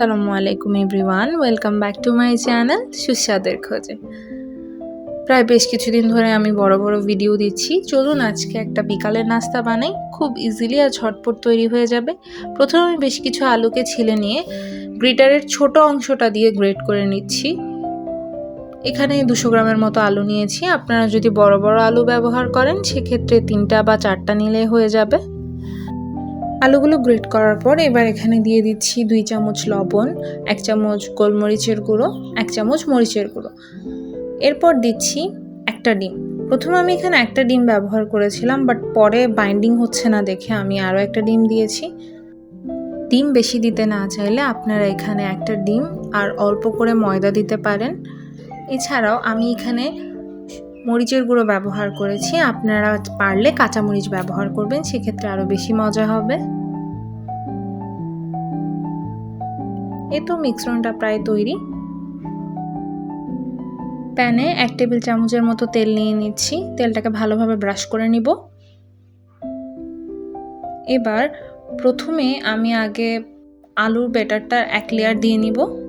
আসসালামু আলাইকুম everyone, welcome back to my channel সুস্বাদের খোঁজে। প্রায় বেশ কিছুদিন ধরে আমি বড় বড় ভিডিও দিচ্ছি। চলুন আজকে একটা বিকালের নাস্তা বানাই। খুব ইজিলি আর ঝটপট তৈরি হয়ে যাবে। প্রথমে আমি বেশ কিছু আলুকে ছিলে নিয়ে গ্রিটারের ছোট অংশটা দিয়ে গ্রেট করে নিচ্ছি। এখানে দুশো গ্রামের মতো আলু নিয়েছি। আপনারা যদি বড় বড় আলু ব্যবহার করেন, সেক্ষেত্রে তিনটা বা চারটা নিলে হয়ে যাবে। আলুগুলো গ্রেট করার পর এবার এখানে দিয়ে দিচ্ছি দুই চামচ লবণ, এক চামচ গোলমরিচের গুঁড়ো, এক চামচ মরিচের গুঁড়ো। এরপর দিচ্ছি একটা ডিম। প্রথমে আমি এখানে একটা ডিম ব্যবহার করেছিলাম বাট পরে বাইন্ডিং হচ্ছে না দেখে আমি আরও একটা ডিম দিয়েছি। ডিম বেশি দিতে না চাইলে আপনারা এখানে একটা ডিম আর অল্প করে ময়দা দিতে পারেন। এছাড়াও আমি এখানে মরিচের গুঁড়ো ব্যবহার করেছি। আপনারা পারলে কাঁচামরিচ ব্যবহার করবেন, সেক্ষেত্রে আরও বেশি মজা হবে। এ তো মিশ্রণটা প্রায় তৈরি। প্যানে এক টেবিল চামচের মতো তেল নিয়ে নিচ্ছি। তেলটাকে ভালোভাবে ব্রাশ করে নিব। এবার প্রথমে আমি আগে আলুর বেটারটা এক লেয়ার দিয়ে নিব।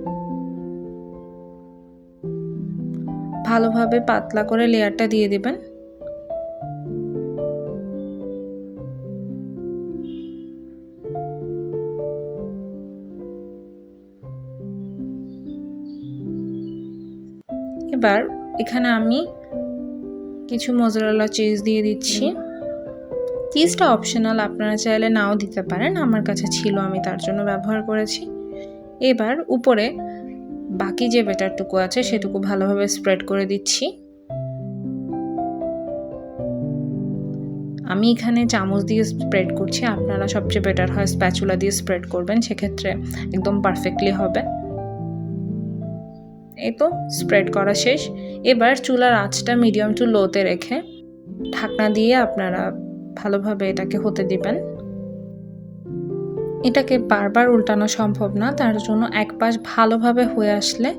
ভালোভাবে পাতলা করে লেয়ারটা দিয়ে দেবেন। এবার এখানে আমি কিছু মজরালা চিজ দিয়ে দিচ্ছি। চিজটা অপশনাল আপনারা চাইলে নাও দিতে পারেন। আমার কাছে ছিল, আমি তার জন্য ব্যবহার করেছি। এবার উপরে বাকি যে বেটারটুকু আছে সেটুকু ভালোভাবে স্প্রেড করে দিচ্ছি। আমি এখানে চামচ দিয়ে স্প্রেড করছি, আপনারা সবচেয়ে বেটার হয় স্প্যাচুলা দিয়ে স্প্রেড করবেন, সেক্ষেত্রে একদম পারফেক্টলি হবে। এই তো স্প্রেড করা শেষ। এবার চুলার আঁচটা মিডিয়াম টু লোতে রেখে ঢাকনা দিয়ে আপনারা ভালোভাবে এটাকে হতে দিবেন। এটাকে বারবার উল্টানো সম্ভব না, তার জন্য এক পাশ ভালোভাবে হয়ে আসলে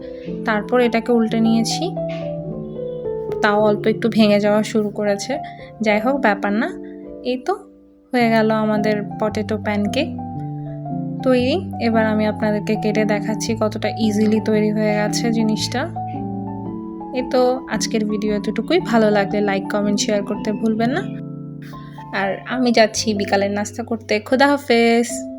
তারপর এটাকে উল্টে নিয়েছি। তাও অল্প একটু ভেঙে যাওয়া শুরু করেছে। যাই হোক, ব্যাপার না। এই তো, হয়ে গেল আমাদের পটেটো প্যানকেক তৈরি। এবার আমি আপনাদেরকে কেটে দেখাচ্ছি কতটা ইজিলি তৈরি হয়ে গেছে জিনিসটা। এই তো, আজকের ভিডিও এতটুকুই। ভালো লাগলে লাইক কমেন্ট শেয়ার করতে ভুলবেন না। আর আমি যাচ্ছি বিকালের নাস্তা করতে। খোদা হাফেজ!